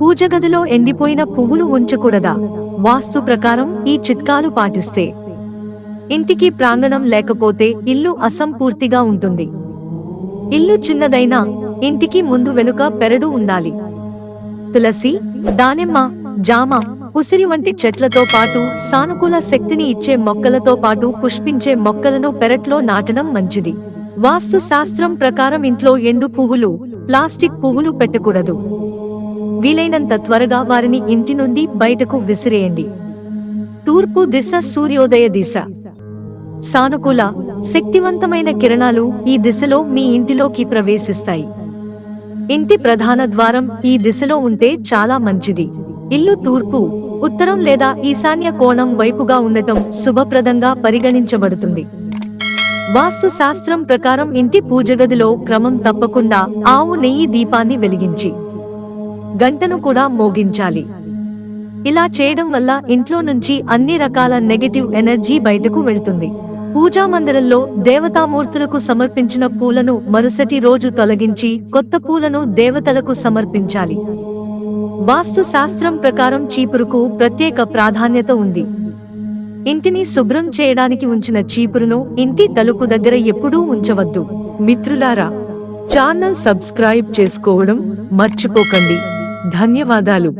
పూజ గదిలో ఎండిపోయిన పువ్వులు ఉంచకూడదా? వాస్తు ప్రకారం ఈ చిట్కాలు పాటిస్తే. ఇంటికి ప్రాంగణం లేకపోతే ఇల్లు అసంపూర్తిగా ఉంటుంది. ఇల్లు చిన్నదైనా ఇంటికి ముందు వెనుక పెరడు ఉండాలి. తులసి దానిమ్మ జామ ఉసిరి వంటి చెట్లతో పాటు సానుకూల శక్తిని ఇచ్చే మొక్కలతో పాటు పుష్పించే మొక్కలను పెరట్లో నాటడం మంచిది. వాస్తు శాస్త్రం ప్రకారం ఇంట్లో ఎండు పువ్వులు ప్లాస్టిక్ పువ్వులు పెట్టకూడదు. వీలైనంత త్వరగా వారిని ఇంటి నుండి బయటకు విసిరేయండి. తూర్పు దిశ సూర్యోదయ దిశ. సానుకూల శక్తివంతమైన కిరణాలు ఈ దిశలో మీ ఇంటిలోకి ప్రవేశిస్తాయి. ఇంటి ప్రధాన ద్వారం ఈ దిశలో ఉంటే చాలా మంచిది. ఇల్లు తూర్పు ఉత్తరం లేదా ఈశాన్య కోణం వైపుగా ఉండటం శుభప్రదంగా పరిగణించబడుతుంది. వాస్తు శాస్త్రం ప్రకారం ఇంటి పూజగదిలో క్రమం తప్పకుండా ఆవు నెయ్యి దీపాన్ని వెలిగించి గంటను కూడా మోగించాలి. ఇలా చేయడం వల్ల ఇంట్లో నుంచి అన్ని రకాల నెగటివ్ ఎనర్జీ బయటకు వెళ్తుంది. పూజా మందిరంలో దేవతామూర్తులకు సమర్పించిన పూలను మరుసటి రోజు తొలగించి కొత్త పూలను దేవతలకు సమర్పించాలి. వాస్తు శాస్త్రం ప్రకారం చీపురుకు ప్రత్యేక ప్రాధాన్యత ఉంది. ఇంటిని శుభ్రం చేయడానికి ఉంచిన చీపురును ఇంటి తలుపు దగ్గర ఎప్పుడూ ఉంచవద్దు. మిత్రులారా ఛానల్ సబ్స్క్రైబ్ చేసుకోవడం మర్చిపోకండి. ధన్యవాదాలు.